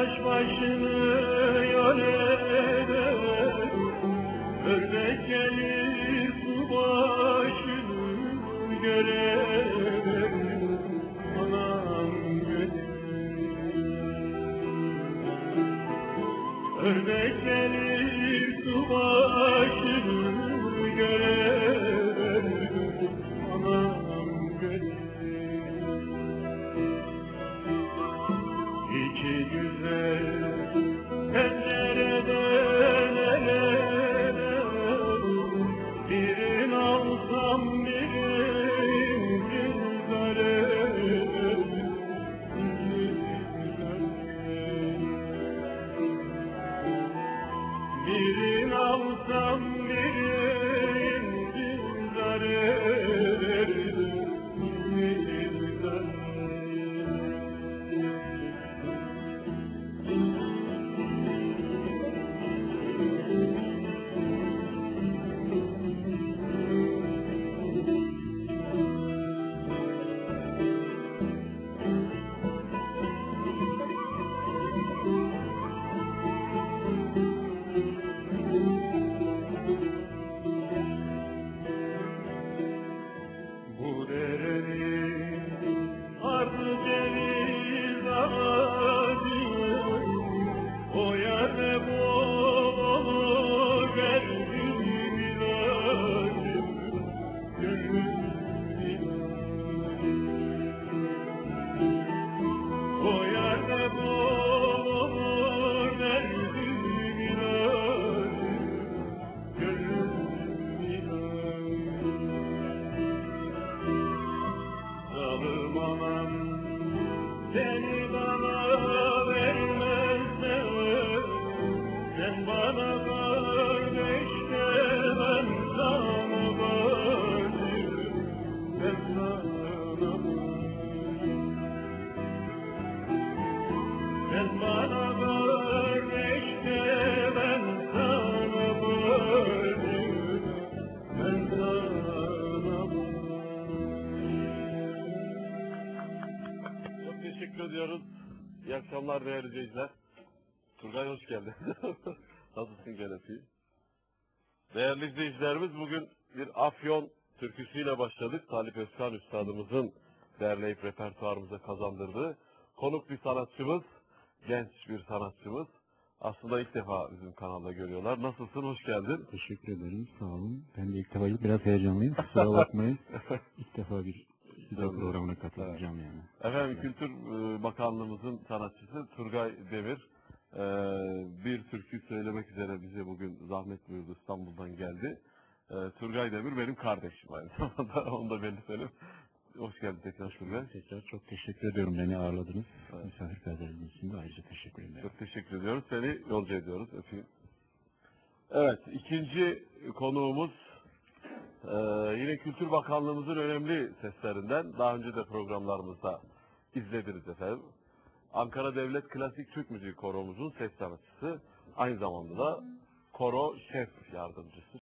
taş başını yöre Ördek gelir su başını göre Anam Ördek gelir su başını göre teşekkür ediyoruz. İyi akşamlar değerli izleyiciler. Turgay hoş geldin. Nasılsın Genefi? Değerli izleyicilerimiz bugün bir Afyon türküsüyle başladık. Talip Özkan Üstadımızın derleyip repertuarımıza kazandırdığı konuk bir sanatçımız, genç bir sanatçımız. Aslında ilk defa bizim kanalda görüyorlar. Nasılsın? Hoş geldin. Teşekkür ederim. Sağ olun. Ben de ilk defa biraz heyecanlıyım. Kusura bakmayın. ilk defa bir güzel programına katılacağım yani. Efendim Kültür e, Bakanlığımızın sanatçısı Turgay Demir e, bir türkü söylemek üzere bize bugün zahmet buyurdu İstanbul'dan geldi. E, Turgay Demir benim kardeşim aynı zamanda onu da belirtelim. Hoş geldin tekrar Turgay. Tekrar çok teşekkür ediyorum beni ağırladınız. Misafirperverliğiniz için de ayrıca teşekkür ederim. Çok teşekkür ediyoruz. Seni yolcu ediyoruz. Öpeyim. Evet, ikinci konuğumuz e, yine Kültür Bakanlığımızın önemli seslerinden. Daha önce de programlarımızda izlediniz efendim. Ankara Devlet Klasik Türk Müziği Koromuzun ses sanatçısı. Aynı zamanda da koro şef yardımcısı,